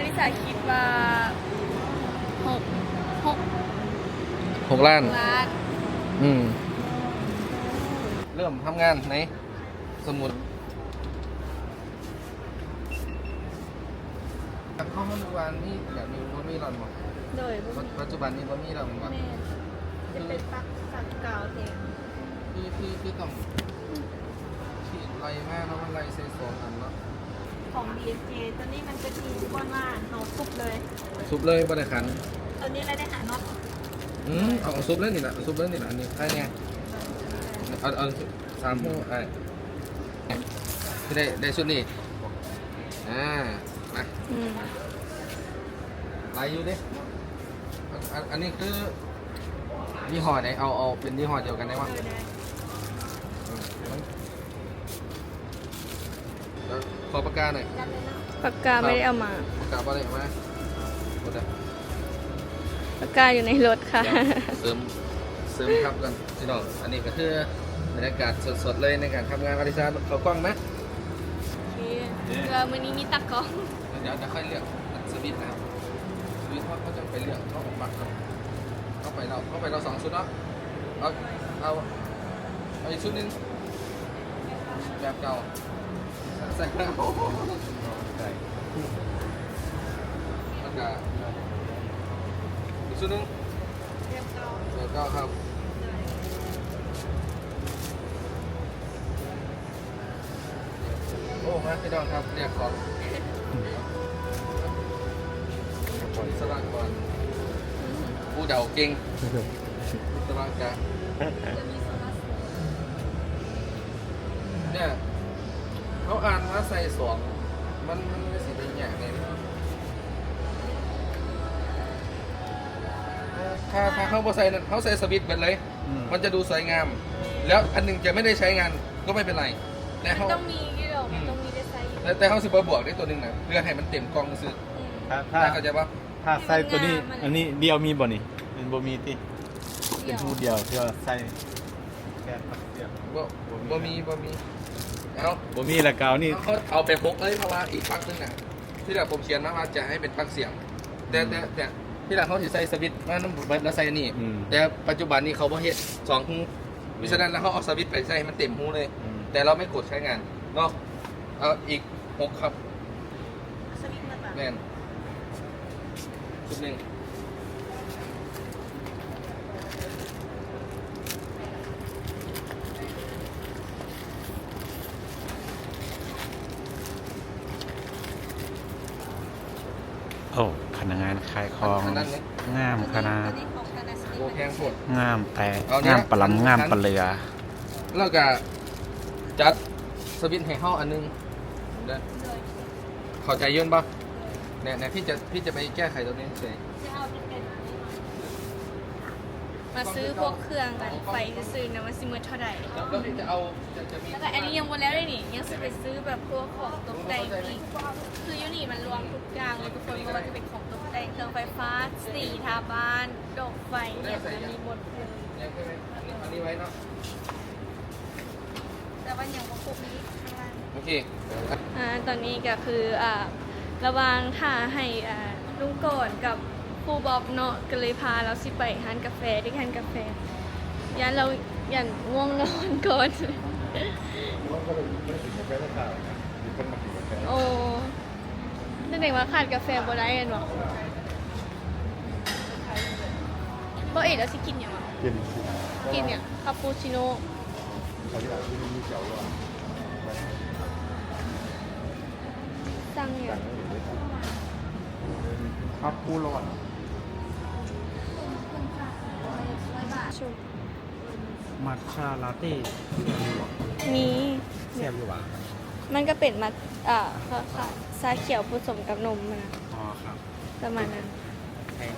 อลิสาคิดว่าหกหกหกล้าน ล้านอืม เริ่มทำงานไหน สมุดเข้าห้องวันนี้แบบนี้ว่ามีหรอนหมดโดยปัจจุบันนี้ว่ามีหรอนหมดแม่จะเป็นปักสักเก่าเองพี่พี่พี่ต้องฉีดไรมากแล้วมันไรใส่สองอันเนาะ ของ BSK ตัวนี้มันจะมีบนว่าเอาซุปเลยซุปเลยบริขันตัวนี้เราได้หาน็อตอืมเอาเอาซุปเลยนี่แหละเอาซุปเลยนี่แหละอันนี้ใช่ไงเอาเอาสามหูไอ้ที่ได้ได้ชุดนี้อ่ามาอืมไล่อยู่ดิอันอันอันนี้คือยี่ห้อไหนเอาเอาเป็นยี่ห้อเดียวกันได้ไหม โดยได้อืมเดี๋ยวขอปากกาหน่อยจัดเลยนะปากกาไม่ได้เอามาปากกาอะไรเอามาหมดเลยปากกาอยู่ในรถค่ะเดี๋ยวเสริม เสริมครับกันพี่น้อง อันนี้ก็คือบรรยากาศสดๆเลยในการทำงานอริซาเขากล้องไหมโอเคเรือมือนี้มีตักกล้อง เดี๋ยวจะค่อยเลือกสวิตช์นะครับสวิตช์เขาเขาจะไปเลือกเขาปักครับเข้าไปเราเข้าไปเราสองชุดเนาะ เอา เอา เอาอีกชุดหนึงแบบเก่าใส่แล้วแล้วก็อีกชุดหนึงเรียบร้อยแบบเก่าครับโอ้มาพี่น้องครับเรียกของขออิสระก่อนผู้เดาเก่งอิสระจ้ะจะมีโซลาร์เซลล์เนี่ย เขาอ่านว่าใส่สองมันมันไม่สิเป็นอย่างไงถ้าถ้าเขาบอใส่นั่นเขาใส่สวิตช์ไปเลยมันจะดูสวยงาม แล้วอันหนึงจะไม่ได้ใช้งานก็ไม่เป็นไรแต่มันเขาต้องมีกี่ดอกมันต้องมีได้ไซส์แต่แต่เขาสิบบวกได้ตัวหนึ่งนะเพื่อให้มันเต็มกล้องซื้ออืม ถ้าถ้าได้เข้าใจปะถ้าใส่ตัวนี้ มันอันนี้เดียวมีบ่นี่เป็นบ่มีติเป็เดี๋นยวทูเดียวที่ว่าใส่แค่ปักเดียวบ่บ่มีบ่มี เอาบ่มีและกาวนี่เขาเอาไปพกเลยเพราะว่าอีกปลั๊กนึงน่ะที่เราผมเขียนมาว่าจะให้เป็นปลั๊กเสียง แต่แต่แต่ที่เราเขาสิใส่สวิตช์มาน้ำบุบแล้วใส่อันนี่อืมแต่ปัจจุบันนี้เขาบ่เฮ็ดสองหูมิฉะนั้นแล้วเขาเอาสวิตช์ไปใส่ให้มันเต็มหูเลยอืมแต่เราไม่กดใช้งานเนาะเอาอีกหกครับสวิตช์มันแบบแม่นชุดหนึ่ง อ้พนักงานขายของอันนั้นเนี่ยงามขนาดตัวนี้ของ Panasonic โบแพงโคตรงามแต่เอาเนี่ยงามปลาลำงามปลาเรือแล้วก็จัดสวิตช์ให้เฮาอันหนึงเด้อโดยเข้าใจยื่นปะเนี่ยเนี่ยพี่จะพี่จะไปแก้ไขตรงนี้เฉยจะเอาเป็นเป็นอันนี้มามาซื้อพวกเครื่องกันไฟซื้อๆนะมันสิเมื่อเท่าไหร่แล้วแล้วพี่จะเอาจะจะมีแล้วก็อันนี้ยังหมดแล้วเลยนี่ยังสิไปซื้อแบบพวกของตกแต่งอีกคื อยูนี่มันรวมทุกอย่างเลยทุกคนไม่ว่าจะเป็นของตกแต่งเครื่องไฟฟ้าสีทาบ้านดอกไฟเนี่ยมันมีหมดเลยเนี่ยใช่ไหมอันนี้อันนี้ไว้เนาะแต่ว่าอย่างพวกนี้ข้างล่างโอเคอ่าตอนนี้ก็คืออ่าระวางท่าให้อ่าลุงก่อนกับครูบอบเนาะก็เลยพาเราสิไปทานกาแฟที่ทานกาแฟยันเราอยันง่วงนอนก่อน โอ้ นั่นเองว่าขาดกาแฟบ่ได้กันวะบ่เอ๋แล้วสิกินหยังวะกินกินเนี่ยคาปูชิโน่สั่งเนี่ยงครับผู้รอดชุบมัทฉาลาเต้มีแซ่บอยู่หวะมันก็เป็นมาอ่าค่ะค่ะ ชาเขียวผสมกับนมมันนะอ๋อครับประมาณนั้นแพง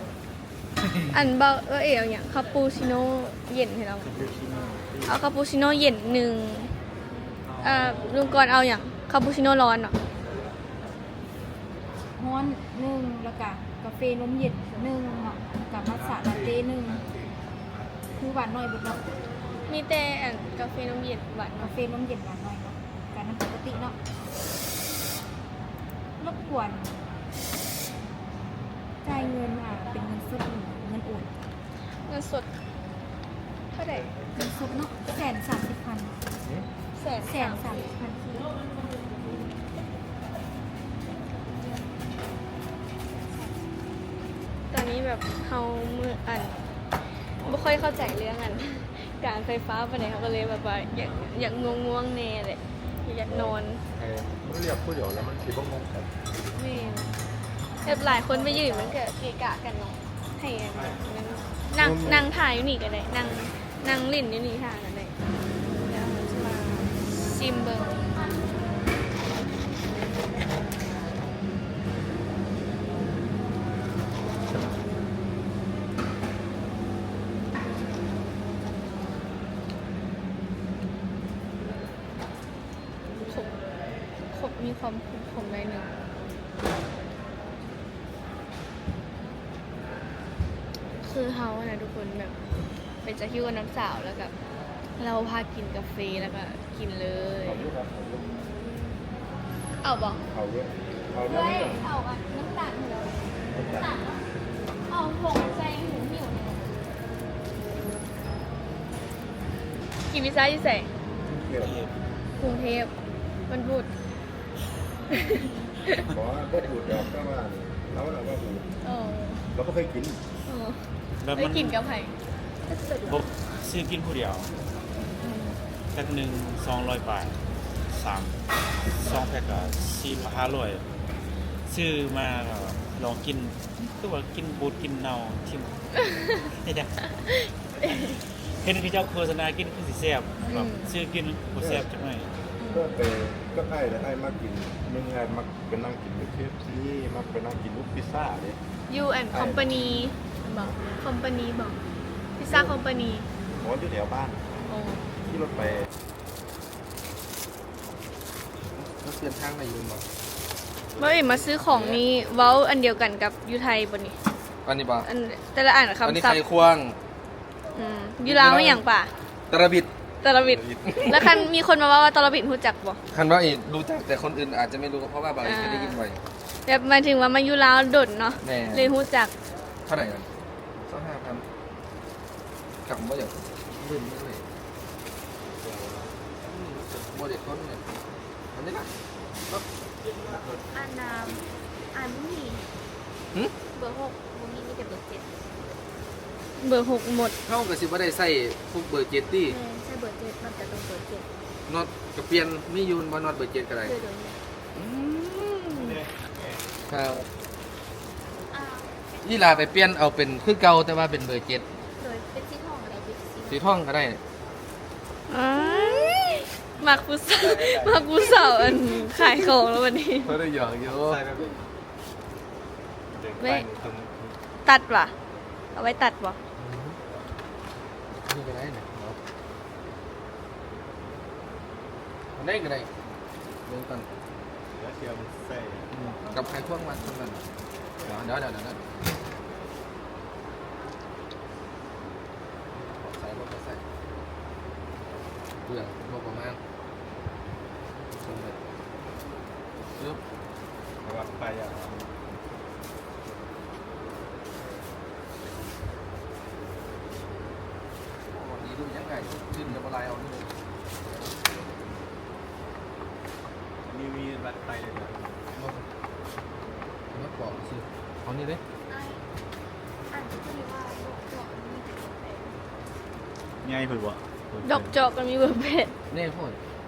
อันเบาเออเอ๋เอาอย่างคาปูชิโน่เย็นให้เราคาปูชิโน่เอาคาปูชิโน่เย็นหนึ่งอ่าลุงกรณ์เอาอย่างคาปูชิโน่ร้อนเนาะฮ้อนหนึ่งแล้วก็กาแฟนมเย็นหนึ่งเนาะกับมัทฉะลาเต้หนึ่งคือหวานหน่อยเบุดเนาะมีแต่อันกาแฟนมเย็นหวานกาเนาะแฟนมเย็นหวานหน่อยเนาะการน้ำปกติเนาะ รบกวนจ่ายเงินอะ เป็นเงินสดหรือเงินโอนเงินสดเท่าไหร่เงินสดเนาะแสนสามสิบพันแสนแสนสามสิบพันที่ตอนนี้แบบเฮามืออันไม่ค่อยเข้าใจเรื่องอัน การไฟฟ้าไปไหนใดเขาก็เลยแบบว่าอยากอยากง่วงง่วงๆแน่เลยอยากนอนมัน เรียกผู้เดียวแล้วมันคิดว่างงกันแม่นแบบหลายคนไปยืนมันก็เกะกะกันเนาะให้อันนั้นนั่งนั่งถ่ายอยู่นี่ก็ได้นั่งนั่งลิ่นอยู่นี่ทางกันได้เดี๋ยวเราจะมาชิมเบิร์ขมข มมีความขมขมในอยหนึ่งคือเฮาอะนะทุกคนแบบไปจะคิวกับน้ำสาวแล้วกับเราพากินกาแฟแล้วก็กินเลย เขาเยอะครับเขาเยอะเอาบอกเขาเยอะเขาเยอะเฮ้ยไม่ต้องเอาอะน้ำตาลเหรอน้ำตาลเอาผงใจหูหิวเนี่ยกินพิซซ่าที่ใส่เกี่ยวกรุงเทพมันบุด บอกว่าพวกบูดดอกก็ว่าแล้วเราก็บูดเออเราก็เคยกินเออแบบไม่มันกินกับไผ่บกซื้อกินผู้เดียวแพ็คหนึ่งสองร้อยบาทสามสองแพ็คก็สี่ห้าร้อยซื้อมาก็ลองกินคือว่ากินบูดกินเนาทิมเฮ็ดจังเห็นพี่เจ้าโฆษณากินคือสิแซ่บแบบซื้อกินบ่แซ่บจังได๋ ก็ไปก็ไอ้แต่ไอ้มากินมึงไอ้มักไปนั่งกินเคฟซีมักไปนั่งกินลูกพิซซ่าเนี่ยยูแอนคอมพานีบอกคอมพานีบอก พิซซ่าคอมพานีหมออยู่แถวบ้านโอ้ที่รถไปแล้วเปลี่ยนทางไปยืนบ่เมื่อมาซื้อของนี้เว้าอันเดียวกันกับยูไทยบนนี้อันนี้บ่อันแต่ละอ่านอันนี้คำศัพไข่ท์ควงอืมยูลาวไม่อย่างป่ะตะระบิด ตลบิด แล้วคันมีคนมาว่าว่าตลบิดรู้จักบ่คันว่าอีกรู้จักแต่คนอื่นอาจจะไม่รู้เพราะว่าบางทีเคยได้ยินบ่อยแบบหมายถึงว่ามายูลาวดดเนาะแน่เลยรู้จักเท่าไหร่กันสองห้าพันกลับมาอย่างลืมเลยโมเดลต้นเนี่ยอันนี้นะอันนามอันนี้หึเบอร์หกบุมีมีแต่เบอร์เจ็ด เบอร์หกหมดเข้ากับสิว่าได้ใส่พวกเบอร์เจ็ดตี้แม่ใช่เบอร์เจ็ดมันแต่ตรงเบอร์เจ็ดน็อตกับเปลี่ยนมียูนบอนอตเบอร์เจ็ดก็ได้เบอร์โดยเนี่ยครับอ้าวยี่ลาไปเปลี่ยนเอาเป็นคือเก่าแต่ว่าเป็นเบอร์เจ็ดโดยเป็นสีทองอะไรเป็นสีสีท่องก็ได้อ้ายมักผู้สาวมักผู้สาวอันขายของแล้ววันนี้ เขาได้หยอกเยอะไม่ตัดว่ะ เอาไว้ตัดว่ะ นี่ก็ได้นะเนาะอันได้ก็ได้เรื่องกันแล้วเชียวมันใส่กับใครพ่วงมันคนนั้นเดี๋ยวเดี๋ยวเดี๋ยวเดี๋ยวใส่รถใส่เปลือกงบประมาณเด็จปึ๊บเระว่าไปอะ วันนี้ดูยังไง ขึ้นจะมาลายเอานี่เลยมีมีรัดไปเลยนะมามาบอกสิเอานี่เลยอันที่ว่าลูกตัวมีแต่เบอร์แปดง่ายเพิ่นบ่ดอกจอกกันมีเบอร์เพจเน่พ่อ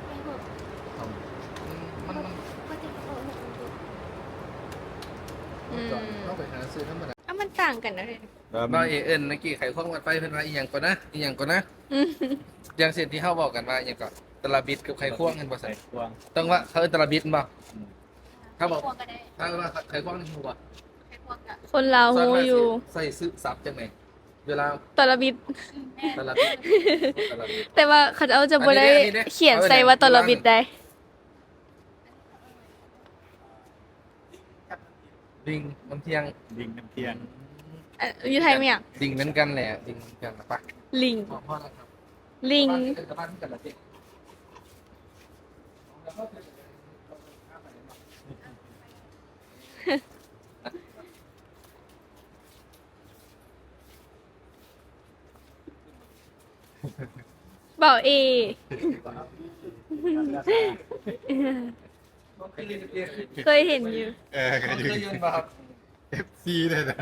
ไม่เบอร์ทำมันมันก็จะเบอร์หกเบอร์อืมเข้าไปหาซื้อธรรมดาอะมัน ต่างกันนะเลยมาเอเอ็นเมื่อกี้ไข่ข้องวัดไปเพิ่นว่าอีหยังก่อนนะอีหยังก่อนนะอืมอย่างเช่นที่เฮาบอกกันว่าอหยังก่อนตะลาบิดกับไข่ควงกันบ่ใส่ใส่ควงต้องว่าเขาเอิ้นตะลาบิดบ่ถ้าบอกพวงก็ได้ถ้าว่าไข่ควงนี่ฮู้บ่ใช้พวงกับคนลาวฮูอยู่ ใส่ซื้อซับจังได๋เวลาตลบิดตะลาบิดตะลาบิด แต่ว่าเขาเอาจะบ่ได้อันนี้เนี่ยเขียนเอาไว้ใส่ไหนว่าตลบิดได้ดิงน้ำเที่ยง ดิงน้ำเทียน อยู่ไทยไหมอะ ลิงเหมือนกันแหละลิงเหมือนกันปะลิงลิง บ้าอีเกิเจ็ดเป่เอ เคยเห็นอยู่ เออเคยดูเยืนมาค FC เลยนะ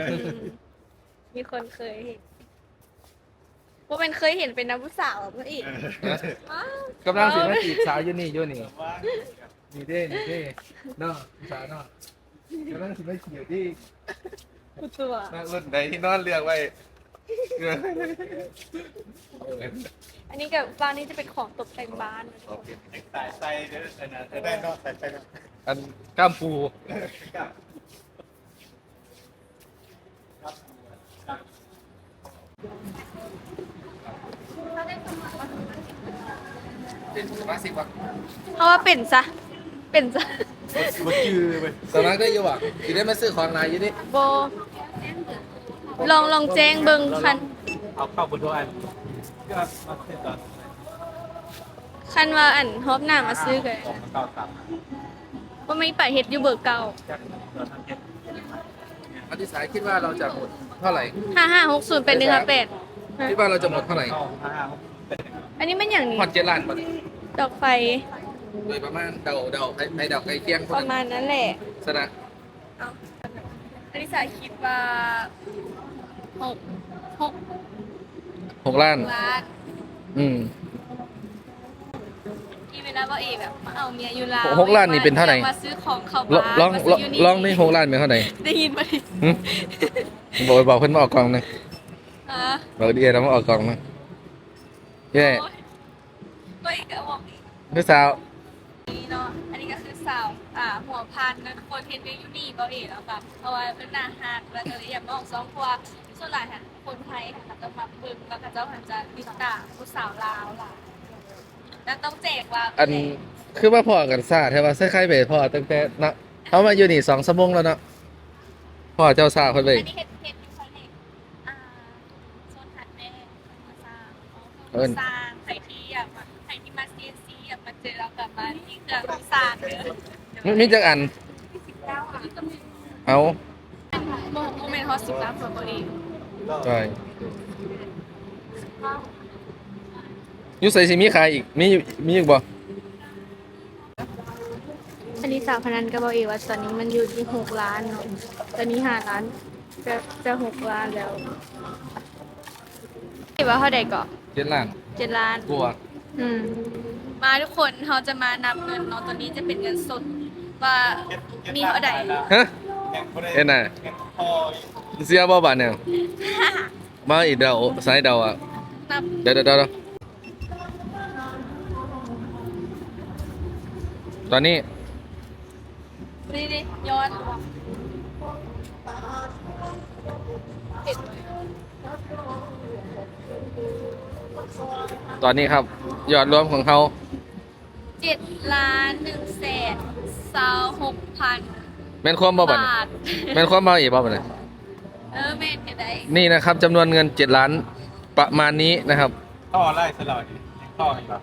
มีคนเคยเห็นว่ามันเคยเห็นเป็นนักผู้สาวอะพี่อีกอ้าว กำลังสิมาจีบสาวอยู่นี่อยู่นี่นี่เด้นี่เด้เนาะสาวเนาะกำลังสิมาจีบที่ผู้ตัวนั่งรุ่นใดที่นอนเรียกไว้เอออันนี้กับบ้านนี้จะเป็นของตกแต่งบ้านโอเคสายไส้เด้ออันนั้นได้เนาะสายไส้เนาะอันก้ามปู เป็นสมาชิกวะเพราะว่าเป็นซะ เป็นซะบ่จื้อเว้ยสมัครได้อยู่อะสิได้มาซื้อของนายอยู่นี่โบลองลองแจ้งเบิงคัน เอาเข้าบนด้วยก็มาเสร็จตอนคันว่าอันฮอบหน้ามาซื้อกันออกมาเก้าสามว่าไม่ไปเฮ็ดอยู่เบอร์เก่าจากเราทำเก็บอธิสายคิดว่าเราจะหมด เท่าไหร่ห้าห้าหกศูนย์เป็นหนึ่งค่ะเป็ดคิดว่าเราจะหมดเท่าไหร่เข้าห้าหกเป็นอันนี้มันอย่างนี้ผ่อนเจ็ดล้านป่ะดอกไฟโดยประมาณเดาเดาไอ้ไอ้เดาไอ้เคียงคปนระนั้นมาณนั้นแหละสนะเอาอันนี้สายคิดว่าหกหกหกล้านล้านอืมที่เวลาว่าเอแบบมาเอาเมียอยู่ลาวหกล้านนี่เป็นเท่าไหร่มาซื้อของเขาลองบ้านลองมาลซื้องยู่ลองนี่หกล้านเป็นเท่าไหร่ได้ยินไหมหึ บอกบอกเพิ่นมาออกกองหนึงอ่าบอกดีเอเรามาออกกองหนึงเย้โอ๊ยก็อีกก็บอกอีกพี่สาวนี่เนาะ อันนี้ก็คือสาวอ่าหัวพันนะทุกคนเห็นวิวอยู่นี่ก็เอ๋แล้วแบบเอาไว้เป็นหน้าหาดแล้วก็เลยอยากมาออกสองเพราะว่าส่วนหลายค่ะคนไทยค่ะจะมาบึงแล้วก็เจ้าหันจะติดตามผู้สาวลาวล่ะแล้วต้องแจกว่าอันคือว่าพ่อกันซาใช่ป่ะใช่ใครไปพ่อตั้งแต่นะเขามาอยู่นี่สองสมงแล้วเนาะ พ่อเจ้าซาคนไปอันนี้เห็ดเห็ดอยู่ข้างในอ่าโซนหัดแม่มาสร้างอ๋อสร้างใครที่อยากมาใครที่มาเซียนซีอยากมาเจอเรากลับมาที่เครื่องสร้างเด้อมีมีจักอันเอาโมโมเมนต์ฮอสสิบล้านคนตัวเองใช่อยูใส่สิมีขายอีกมีอยู่มีอีกบ่ อันนี้สาวพนันก็บอกเองว่าตอนนี้มันอยู่ที่หกล้านเนาะตอนนี้ห้าล้านจะจะหกล้านแล้วคิดว่าเท่าใดก่อนเจ็ดล้านเจ็ดล้านกลัวอืมมาทุกคนเขาจะมานับเงินเนาะตอนนี้จะเป็นเงินสดว่ามีเท่าใดฮะแข่งบ่ได้เอ็นน่ะแข่งพอเสียบ่บาทเนี่ยมาอีกเดาสายเดาอะนับเดี๋ยวเดี๋ยวเดี๋ยวตอนนี้ นี่ดิย้อนเห็นไหมตอนนี้ครับยอดรวมของเขาเจ็ดล้านหนึ่งแสนสาวหกพันแม่นความบ่บัดบาทแม่นความบ่อีกบ่บัดเนี่ยเออแม่นเห็นได้นี่นะครับจำนวนเงิน7ล้านประมาณนี้นะครับ ต่อไล่สลับต่ออีกเหร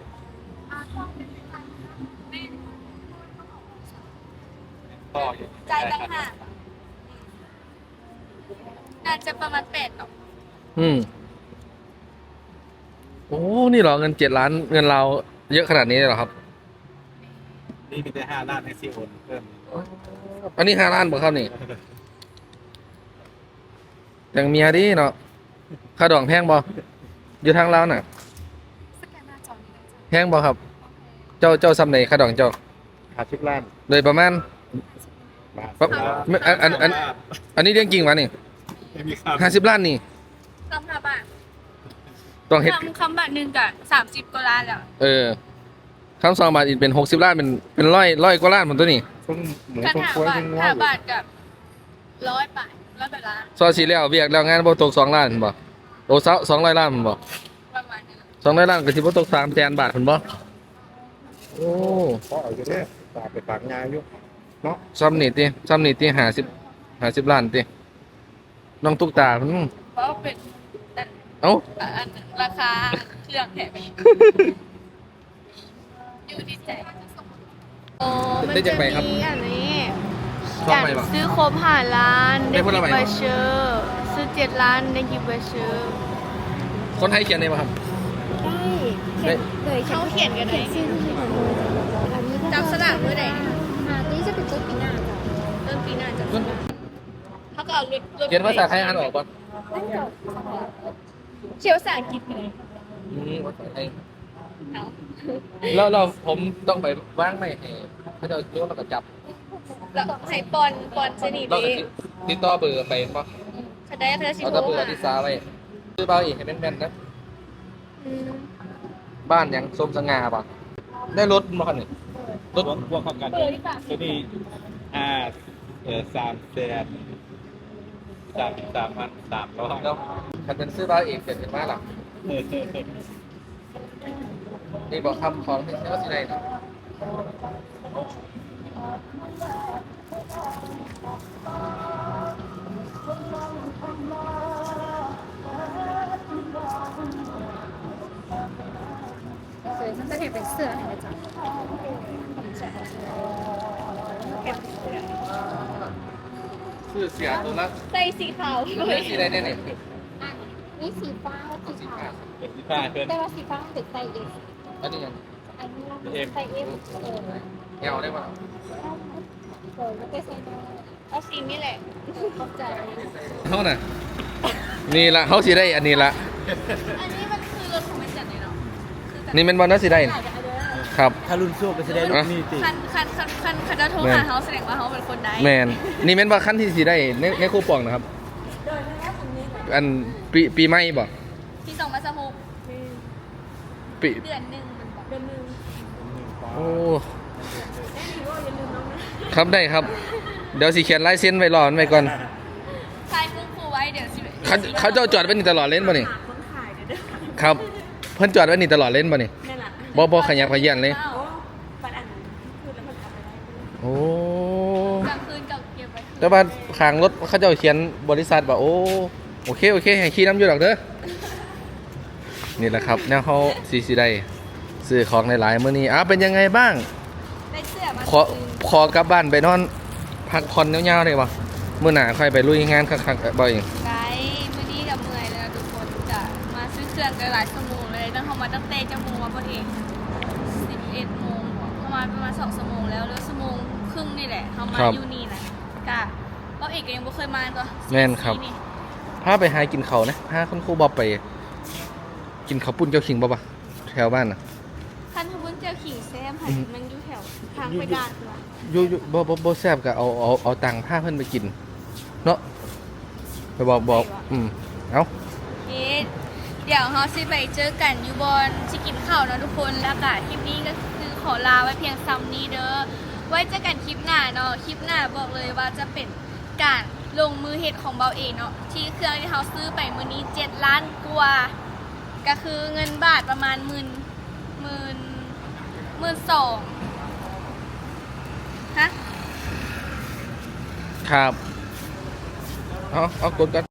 ต่ออีกจ่ายตั้งห้าน่าจะประมาณแปดเนาะอืม โอ้ นี่เหรอเงิน7ล้านเงินเราเยอะขนาดนี้เลยเหรอครับ นี่มีแต่ห้าล้านให้สี่คนเพิ่มอันนี้5ล้านบ่ครับนี่อย่างเมียดิเนาะค่าดองแพงบ่อยู่ทางลาวน่ะสแกนหน้าจอนี้นะจ๊ะแพงบ่ครับ เจ้าเจ้าซำไหนค่าดองเจ้า ห้าสิบล้าน โดยประมาณ บาทปั๊บไม่อันอันอัน อันนี้เรื่องจริงวะนี่ไม่มีค่าห้าสิบล้านนี่คำห้าบาทต้องเฮ็ด คำคำบาทหนึ่งกับสามสิบกว่าล้านแล้วเออคำสองบาทอีกเป็นหกสิบล้านเป็นเป็นร้อยร้อยกว่าล้านหมดตัวนี้ต้องหมูกันต้องหาควายบาทยังงห้าอบาทกับร้อยบาทร้อยบาทล้านซอสีแล้วเบียกแล้วงานบ่ตกสองล้านบ่โอ้สสองร้อยล้านบ่ประมาณนี้สองร้อยล้านก็สิบ่ตกสามแสนบาทพุ่นบ่โอ้ เพราะเอาอยู่เด้อตากไปตากงานอยู่ เนาะซ้ำนี่ติซ้ำนี่ติห้าสิบห้าสิบล้านติน้องตุ๊กตาเพิ่นเพราะว่าเป็นอันเอ้า อันราคาเครื่องแถมอีกอยู่ที่ใจโอ้มันได้จะจากไหนครับมีอันนี้ชอบไหมบ่ซื้อครบห้าล้านได้ได้คนละกิฟใบต์เหรอวอเชอร์ซื้อเจ็ดล้านได้กิฟต์วอเชอร์ คนไทยเขียนได้บ่ครับใช่ได้เลยเขาเขียนกันไหนเขียนชื่อที่อยู่อันนี้จับสลากมื้อใดอ่านี่ จะเป็นต้นปีหน้าจ้ะต้นปีหน้าจะเขาก็เอารถรถเขียนภาษาไทยอ่านออกป่ะนั่นก็เชี่ยวภาษาอังกฤษเลยอืมภาษาไทยเอาแล้วเราผมต้องไปว่างไหมให้เขาจะโยนแล้วก็จับแล้วให้ปอนปอนสนิทเราเลก็ยติดติดต่อเบอร์ไปป่ะเขาได้เธอสิเอาโทแตะรเบอร์หาที่ซาไว้ซื้อเบาอีกให้แม่นๆนะอืมบ้านยังสมสง่าป่ะได้รถมาคันหนึ่ง รถบวกบวกเข้ากันเปิดดีกว่าตัวนี้อ่าเออสามแสนสามสามพันสามร้อยแล้วคันเป็นซื้อเบานเอีกเสร็จเป็นมานหลังนี่บอกคำของที่ว่าสิไรนะเคยมันจะเห็นเป็นเสื้อเห็นไหมจ๊ะ ซื้อเสียตัวละใส่สีขาวตัวละสีอะไรเนี่ยเนี่ยอะนี่สีฟ้าสีสีขาวฟ้าเป็นสิบห้าเพิ่นแต่ว่าสีฟ้าเป็นไซส์เอสอันนี้ยังอันนี้เอ็มไซส์เอสเออเงาได้ป่ะเออแล้วก็ไซส์น้อยเอาสีนี่แหละเข้าใจเขาน่ะนี่ละเขาสิได้อันนี้ละ อันนี้มันคือรถของมันจัดเลยเนาะคือแบบนี่เป็นบอลนัสสิได้ ครับ ถ้ารุ่นโซ่ก็จะได้ลูกนี่ติคันคันคันคันคันเราโทรหาเขาแสดงว่าเขาเป็นคนได้แมนนี่เป็นว่าขั้นที่สิได้ในในคูปองนะครับ อันปีปีใหม่บ่ที่ส่งมาสมุกปีเดือนหนึ่งมันบอกเดือนหนึ่งโอ้ครับได้ครับ เดี๋ยวสิเขียนลายเส้นไว้รอมันไว้ก่อนใช่ฟุ้งฟูไว้เดี๋ยวสิเขาเขาเจ้าจอดไว้นี่ตลอดเล่นป่ะนี่หาคนขายเด้อเด้อครับ เพิ่นจอดไว้นี่ตลอดเล่นป่ะนี่นั่นล่ะ บ่บ่ขยักขยันเลยอ้าวโอ้ปัดอันคือแล้วมันเอาไปได้โอ้กลางคืนกับเก็บไว้แต่ว่าข้างรถเขาเจ้าเขียนบริษัทว่าโอ้โอเคโอเคให้ขี่น้ำอยู่ดอกเด้อนี่แหละครับแนวเขาซีซีได้ซื้อของหลายๆมื้อนี้อ้าวเป็นยังไงบ้าง ได้เสื้อมาขอคืนขอกลับบ้านไปนอนพักผ่อนยาวๆเลยว่ะมื้อหน้าค่อยไปลุยงานคักๆบ่อยไกด์มื้อนี้กับเมื่อยแล้วทุกคนจะมาซื้อเครื่องกันหลายชั่วโมงเลยตั้งเข้ามาตั้งแต่เจ้าโมงมาพอดี11โมง เข้ามาประมาณ2ชั่วโมงแล้วเหลือชั่วโมงครึ่งนี่แหละเข้ามาอยู่นี่แหละกะเราเอกก็ยังบ่เคยมาตัวแม่นครับนี่พาไปหากินเขาวนะพาคุณครูบอบไป กินข้าวปุ้นเจ้าขิงบ่ปะแถวบ้านน่ะคันทบุญเจ้าขิงแซมหันอืมมันอยู่แถวทางไปด่านตัวอยู่อยู่บ่บ่บ่แซ่บก็เอาเอาเอาตังค์พาเพิ่นไปกิน เนาะไปบอกบอกอืมเอ้าเอ๊ะเดี๋ยวเราสิไปเจอกันอยู่บอนสิกินข้าวเนาะทุกคนแล้วก็คลิปนี้ก็คือ ขอลาไว้เพียงซ้ำนี้เด้อ ไว้เจอกันคลิปหน้าเนาะ คลิปหน้าบอกเลยว่าจะเป็นการลงมือเฮ็ดของเบาเองเนาะ ที่เครื่องที่เราซื้อไปมือนี้7ล้านกว่า ก็คือเงินบาทประมาณหมื่นหมื่นหมื่นสองฮะ ครับ เอาเอากดกัน